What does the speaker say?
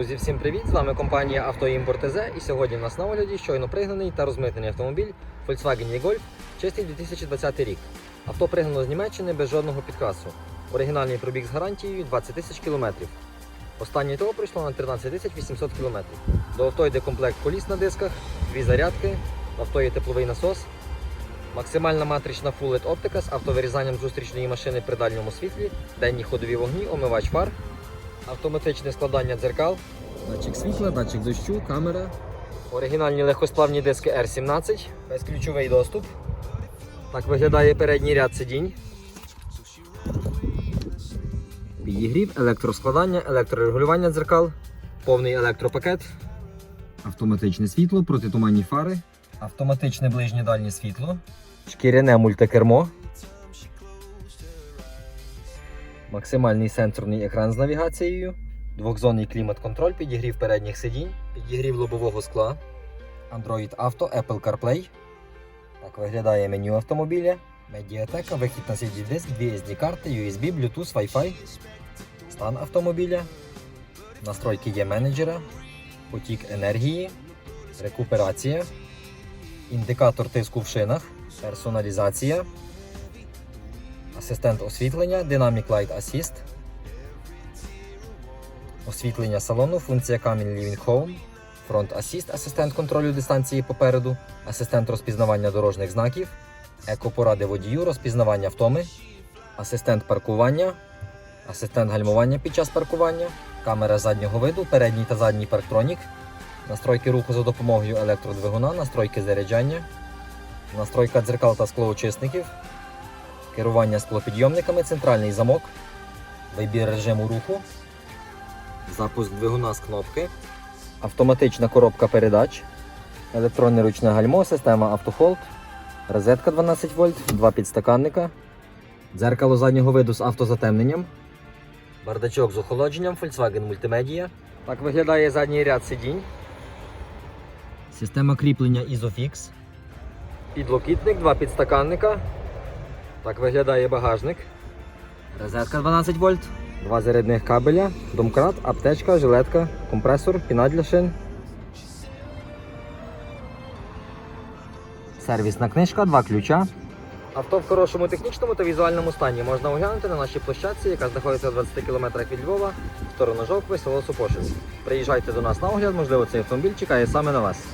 Друзі, всім привіт! З вами компанія Автоімпорт ТЗ і сьогодні в нас на огляді щойно пригнаний та розмитнений автомобіль Volkswagen e-Golf, чистий 2020 рік. Авто пригнано з Німеччини без жодного підкрасу. Оригінальний пробіг з гарантією 20 тисяч кілометрів. Останнє того пройшло на 13 тисяч 800 кілометрів. До авто йде комплект коліс на дисках, дві зарядки, в авто є тепловий насос, максимальна матрична Full LED оптика з автовирізанням зустрічної машини при дальньому світлі, денні ходові вогні, омивач фар, автоматичне складання дзеркал, датчик світла, датчик дощу, камера, оригінальні легкосплавні диски R17, безключовий доступ. Так виглядає передній ряд сидінь. Підігрів, електроскладання, електрорегулювання дзеркал, повний електропакет, автоматичне світло, протитуманні фари, автоматичне ближнє дальнє світло, шкіряне мультикермо, максимальний сенсорний екран з навігацією, двохзонний клімат-контроль, підігрів передніх сидінь, підігрів лобового скла, Android Auto, Apple CarPlay. Так виглядає меню автомобіля. Медіатека, вихід на CD-диск, дві SD карти, USB, Bluetooth, Wi-Fi, стан автомобіля, настройки є менеджера, потік енергії, рекуперація, індикатор тиску в шинах, персоналізація, асистент освітлення, Dynamic Light Assist, освітлення салону, функція Камін Living Home, Front Assist, асистент контролю дистанції попереду, асистент розпізнавання дорожніх знаків, екопоради водію, розпізнавання втоми, асистент паркування, асистент гальмування під час паркування, камера заднього виду, передній та задній парктронік, настройки руху за допомогою електродвигуна, настройки заряджання, настройка дзеркал та склоочисників, керування склопідйомниками, центральний замок, вибір режиму руху, запуск двигуна з кнопки, автоматична коробка передач, електронне ручне гальмо, система автохолд, розетка 12 вольт, два підстаканника, дзеркало заднього виду з автозатемненням, бардачок з охолодженням, Volkswagen Multimedia. Так виглядає задній ряд сидінь. Система кріплення Isofix. Підлокітник, два підстаканника. Так виглядає багажник. Розетка 12 вольт, два зарядних кабеля, домкрат, аптечка, жилетка, компресор, піна для шин. Сервісна книжка, два ключа. Авто в хорошому технічному та візуальному стані можна оглянути на нашій площадці, яка знаходиться в 20 км від Львова, в сторону Жовкви, село Супошин. Приїжджайте до нас на огляд, можливо, цей автомобіль чекає саме на вас.